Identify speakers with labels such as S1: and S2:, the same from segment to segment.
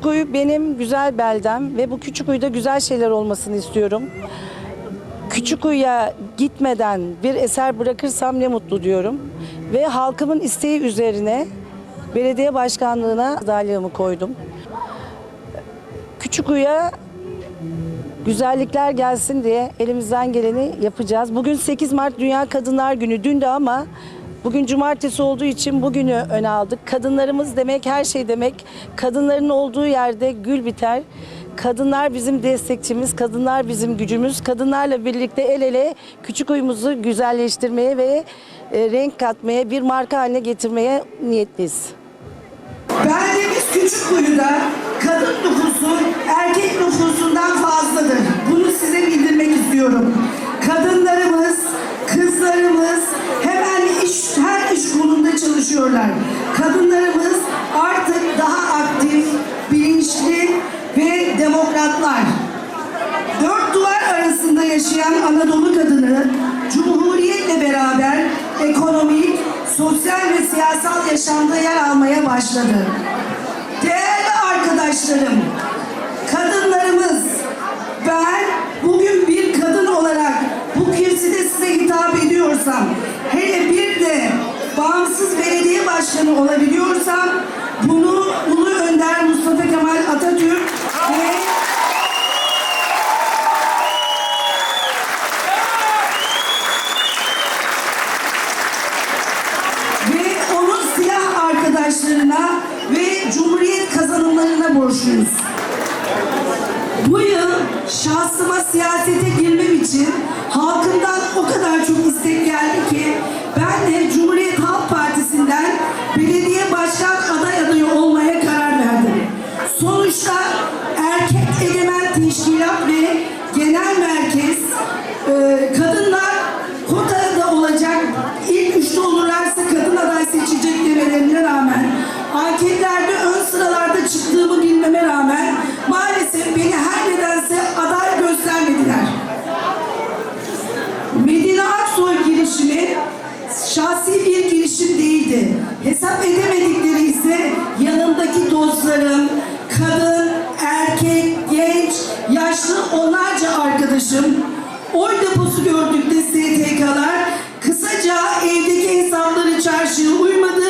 S1: Küçükuyu benim güzel beldem ve bu Küçükuyu'da güzel şeyler olmasını istiyorum. Küçükuyu'ya gitmeden bir eser bırakırsam ne mutlu diyorum. Ve halkımın isteği üzerine belediye başkanlığına adaylığımı koydum. Küçükuyu'ya güzellikler gelsin diye elimizden geleni yapacağız. Bugün 8 Mart Dünya Kadınlar Günü. Dün de ama bugün cumartesi olduğu için bugünü öne aldık. Kadınlarımız demek her şey demek. Kadınların olduğu yerde gül biter. Kadınlar bizim destekçimiz, kadınlar bizim gücümüz. Kadınlarla birlikte el ele küçük uyumuzu güzelleştirmeye ve e, renk katmaya, bir marka haline getirmeye niyetliyiz.
S2: Beldemiz Küçükkuyu'da kadın nüfusu Kadınlarımız artık daha aktif, bilinçli ve demokratlar. Dört duvar arasında yaşayan Anadolu kadını Cumhuriyetle beraber ekonomik, sosyal ve siyasal yaşamda yer almaya başladı. Değerli arkadaşlarım, kadınlarımız, ben bugün bir kadın olarak bu kürsüde size hitap ediyorsam, bağımsız belediye başkanı olabiliyorsam, bunu Ulu Önder Mustafa Kemal Atatürk ve ve onun arkadaşlarına ve Cumhuriyet kazanımlarına borçluyuz. Bu yıl şahsıma siyasete girmem için halkımdan o kadar çok istek geldi ki ben de Cumhuriyet Halk Partisi'nden Hesap edemedikleri ise yanındaki dostlarım, kadın, erkek, genç, yaşlı onlarca arkadaşım, oy deposu gördükleri STK'lar kısaca evdeki hesapları çarşıya uymadı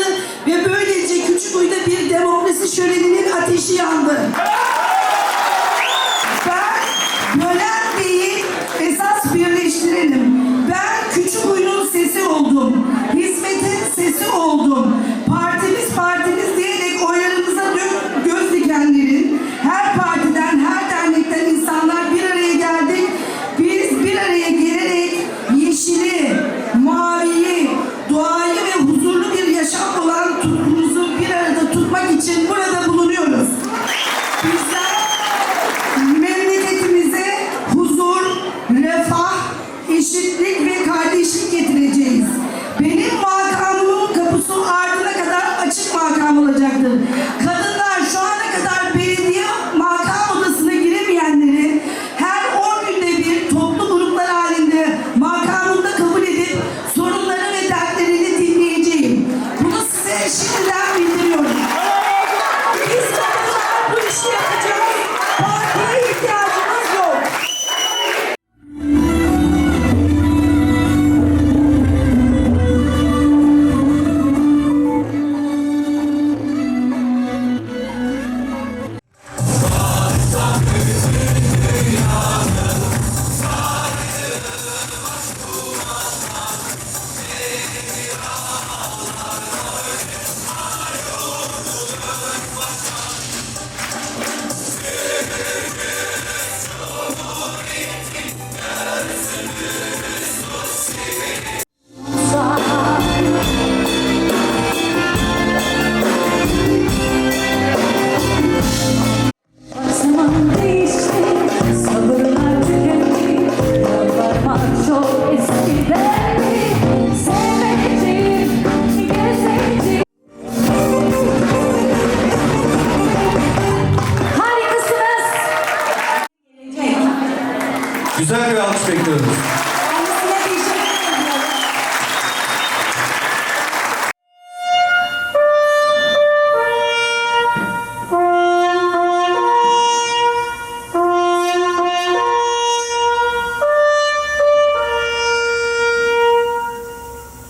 S2: ve böylece Küçükuyu'da bir demokrasi şöleninin ateşi yandı.
S3: Oh.
S4: Güzel bir alkış bekliyoruz.